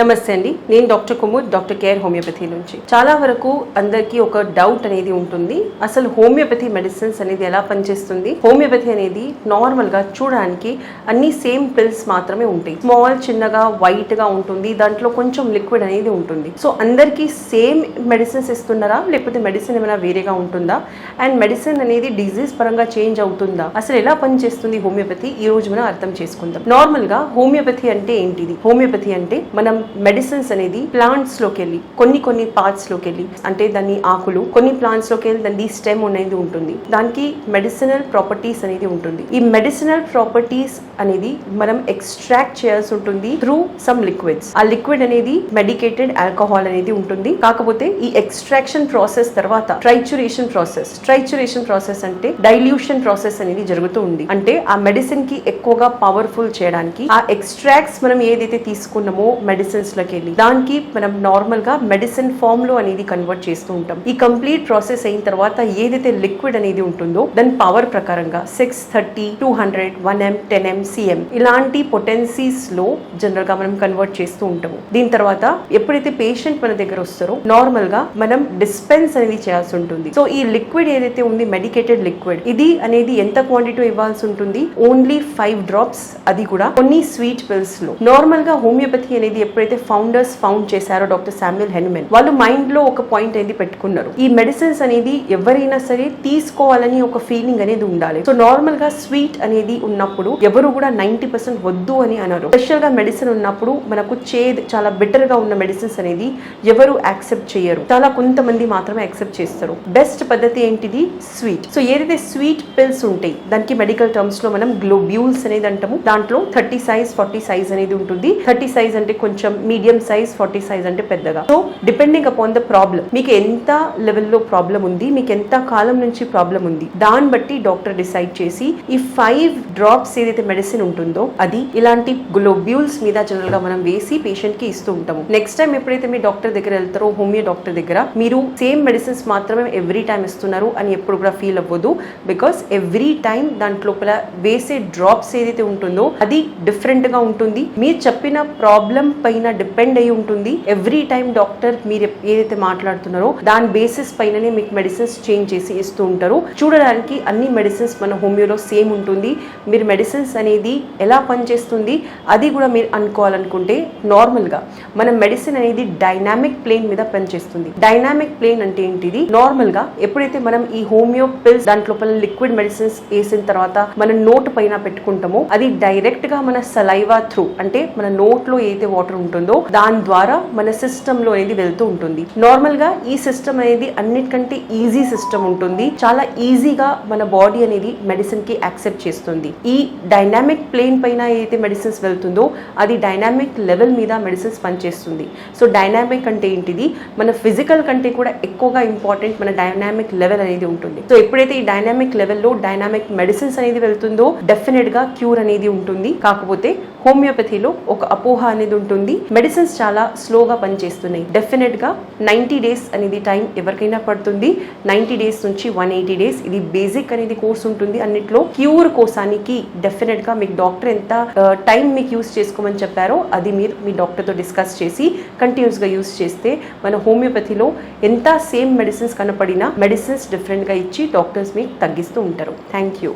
నమస్తే అండి. నేను doctor Kumud doctor care homeopathy నుంచి. చాలా వరకు అందరికీ ఒక డౌట్ అనేది ఉంటుంది. అసలు హోమియోపతి మెడిసిన్స్ అనేది ఎలా పనిచేస్తుంది? హోమియోపతి అనేది నార్మల్గా చూడడానికి అన్ని సేమ్ పిల్స్ మాత్రమే ఉంటాయి. స్మాల్ చిన్నగా వైట్గా ఉంటుంది. దాంట్లో కొంచెం లిక్విడ్ అనేది ఉంటుంది. సో అందరికీ సేమ్ మెడిసిన్స్ ఇస్తున్నారా? లేకపోతే మెడిసిన్ ఏమైనా వేరేగా ఉంటుందా? అండ్ మెడిసిన్ అనేది డిజీజ్ పరంగా చేంజ్ అవుతుందా? అసలు ఎలా పనిచేస్తుంది హోమియోపతి? ఈ రోజు మనం అర్థం చేసుకుందాం. నార్మల్గా హోమియోపతి అంటే ఏంటిది? హోమియోపతి అంటే మనం మెడిసిన్స్ అనేది ప్లాంట్స్లోకి వెళ్ళి కొన్ని కొన్ని పార్ట్స్లోకి వెళ్ళి అంటే దాని ఆకులు కొన్ని ప్లాంట్స్లోకి వెళ్ళి దాని స్టెమ్ అనేది ఉంటుంది. దానికి మెడిసినల్ ప్రాపర్టీస్ అనేది ఉంటుంది. ఈ మెడిసినల్ ప్రాపర్టీస్ అనేది మనం ఎక్స్ట్రాక్ట్ చేయాల్సి ఉంటుంది త్రూ సమ్ లిక్విడ్స్ ఆ లిక్విడ్ అనేది మెడికేటెడ్ ఆల్కహాల్ అనేది ఉంటుంది. కాకపోతే ఈ ఎక్స్ట్రాక్షన్ ప్రాసెస్ తర్వాత ట్రైచురేషన్ ప్రాసెస్ ట్రైచురేషన్ ప్రాసెస్ అంటే డైల్యూషన్ ప్రాసెస్ అనేది జరుగుతూ ఉంది. అంటే ఆ మెడిసిన్కి ఎక్కువగా పవర్ఫుల్ చేయడానికి ఆ ఎక్స్ట్రాక్ట్స్ మనం ఏదైతే తీసుకున్నామో మెడిసిన్ మెడిసిన్స్లోకి వెళ్ళి దానికి మనం నార్మల్గా మెడిసిన్ ఫామ్లో అనేది కన్వర్ట్ చేస్తూ ఉంటాం. ఈ కంప్లీట్ ప్రాసెస్ అయిన తర్వాత ఏదైతే లిక్విడ్ అనేది ఉంటుందో దాని పవర్ ప్రకారంగా six thirty two hundred one M ten M CM ఇలాంటి పొటెన్సీస్లో జనరల్గా మనం కన్వర్ట్ చేస్తూ ఉంటాము. దీని తర్వాత ఎప్పుడైతే పేషెంట్ మన దగ్గర వస్తారో నార్మల్గా మనం డిస్పెన్స్ అనేది చేయాల్సి ఉంటుంది. సో ఈ లిక్విడ్ ఏదైతే ఉంది మెడికేటెడ్ లిక్విడ్ ఇది అనేది ఎంత క్వాంటిటీ ఇవ్వాల్సి ఉంటుంది? ఓన్లీ ఫైవ్ డ్రాప్స్ అది కూడా కొన్ని స్వీట్ పిల్స్లో నార్మల్గా హోమియోపతి అనేది ఎప్పుడైతే ఫౌండర్స్ ఫౌండ్ చేశారో డాక్టర్ శామ్యుల్ హెనుమెన్ వాళ్ళు మైండ్లో ఒక పాయింట్ అనేది పెట్టుకున్నారు. ఈ మెడిసిన్స్ అనేది ఎవరైనా సరే తీసుకోవాలని ఒక ఫీలింగ్ అనేది ఉండాలి. సో నార్మల్గా స్వీట్ అనేది ఉన్నప్పుడు ఎవరు కూడా నైన్టీ పర్సెంట్ వద్దు అని అన్నారు స్పెషల్గా మెడిసిన్ ఉన్నప్పుడు మనకు చేద్ చాలా బెటర్గా ఉన్న మెడిసిన్స్ అనేది ఎవరు యాక్సెప్ట్ చేయరు. చాలా కొంతమంది మాత్రమే యాక్సెప్ట్ చేస్తారు. బెస్ట్ పద్ధతి ఏంటిది? స్వీట్ సో ఏదైతే స్వీట్ పిల్స్ ఉంటాయి దానికి మెడికల్ టర్మ్స్లో మనం గ్లోబ్యూల్స్ అనేది అంటాము. దాంట్లో థర్టీ సైజ్ ఫార్టీ సైజ్ అనేది ఉంటుంది. థర్టీ సైజ్ అంటే కొంచెం మీడియం సైజ్ ఫార్టీ సైజ్ అంటే పెద్దగా. So depending upon the problem మీకు ఎంత లెవెల్లో ప్రాబ్లం ఉంది మీకు ఎంత కాలం నుంచి ప్రాబ్లం ఉంది దాన్ని బట్టి డాక్టర్ డిసైడ్ చేసి ఈ ఫైవ్ డ్రాప్స్ ఏదైతే మెడిసిన్ ఉంటుందో అది ఇలాంటి గ్లోబ్యూల్స్ మీద జనరల్గా మనం వేసి పేషెంట్కి ఇస్తూ ఉంటాము. నెక్స్ట్ టైం ఎప్పుడైతే మీ డాక్టర్ దగ్గర వెళ్తారో హోమియో డాక్టర్ దగ్గర మీరు సేమ్ మెడిసిన్స్ మాత్రమే ఎవ్రీ టైం ఇస్తున్నారు అని ఎప్పుడు కూడా ఫీల్ అవ్వదు బికాస్ ఎవ్రీ టైం దాంట్లోపల వేసే డ్రాప్స్ ఏదైతే ఉంటుందో అది డిఫరెంట్గా ఉంటుంది. మీరు చెప్పిన ప్రాబ్లం పైన డిపెండ్ అయి ఉంటుంది. ఎవ్రీ టైం డాక్టర్ మీరు ఏదైతే మాట్లాడుతున్నారో దాని బేసిస్ పైననే మీకు మెడిసిన్స్ చేంజ్ చేసి ఇస్తూ ఉంటారు. చూడడానికి అన్ని మెడిసిన్స్ మన హోమియోలో సేమ్ ఉంటుంది. మీరు మెడిసిన్స్ అనేది ఎలా పనిచేస్తుంది అది కూడా మీరు అనుకోవాలనుకుంటే నార్మల్గా మన మెడిసిన్ అనేది డైనామిక్ ప్లేన్ మీద పనిచేస్తుంది. డైనామిక్ ప్లేన్ అంటే ఏంటిది? నార్మల్గా ఎప్పుడైతే మనం ఈ హోమియో పిల్స్ దాంట్లో లిక్విడ్ మెడిసిన్స్ వేసిన తర్వాత మన నోట్ పైన పెట్టుకుంటామో అది డైరెక్ట్గా మన సలైవా త్రూ అంటే మన నోట్లో ఏదైతే వాటర్ ఉంటుందో దాని ద్వారా మన సిస్టమ్లో అనేది వెళ్తూ ఉంటుంది. నార్మల్గా ఈ సిస్టమ్ అనేది అన్నిటికంటే ఈజీ సిస్టమ్ ఉంటుంది. చాలా ఈజీగా మన బాడీ అనేది మెడిసిన్కి యాక్సెప్ట్ చేస్తుంది. ఈ డైనామిక్ ప్లేన్ పైన ఏదైతే మెడిసిన్స్ వెళ్తుందో అది డైనామిక్ లెవెల్ మీద మెడిసిన్స్ పనిచేస్తుంది. సో డైనామిక్ అంటే ఏంటిది? మన ఫిజికల్ కంటే కూడా ఎక్కువగా ఇంపార్టెంట్ మన డైనామిక్ లెవెల్ అనేది ఉంటుంది. సో ఎప్పుడైతే ఈ డైనామిక్ లెవెల్లో డైనామిక్ మెడిసిన్స్ అనేది వెళ్తుందో డెఫినెట్గా క్యూర్ అనేది ఉంటుంది. కాకపోతే హోమియోపతిలో ఒక అపోహ అనేది ఉంటుంది. మెడిసిన్స్ చాలా స్లోగా పనిచేస్తున్నాయి. డెఫినెట్గా నైన్టీ డేస్ అనేది టైం ఎవరికైనా పడుతుంది. నైంటీ డేస్ నుంచి వన్ ఎయిటీ డేస్ ఇది బేసిక్ అనేది కోర్స్ ఉంటుంది. అన్నిట్లో క్యూర్ కోసానికి డెఫినెట్గా మీకు డాక్టర్ ఎంత టైం మీకు యూస్ చేసుకోమని చెప్పారో అది మీరు మీ డాక్టర్తో డిస్కస్ చేసి కంటిన్యూస్గా యూస్ చేస్తే మన హోమియోపతిలో ఎంత సేమ్ మెడిసిన్స్ కనపడినా మెడిసిన్స్ డిఫరెంట్గా ఇచ్చి డాక్టర్స్ మీకు తగ్గిస్తూ ఉంటారు. Thank you.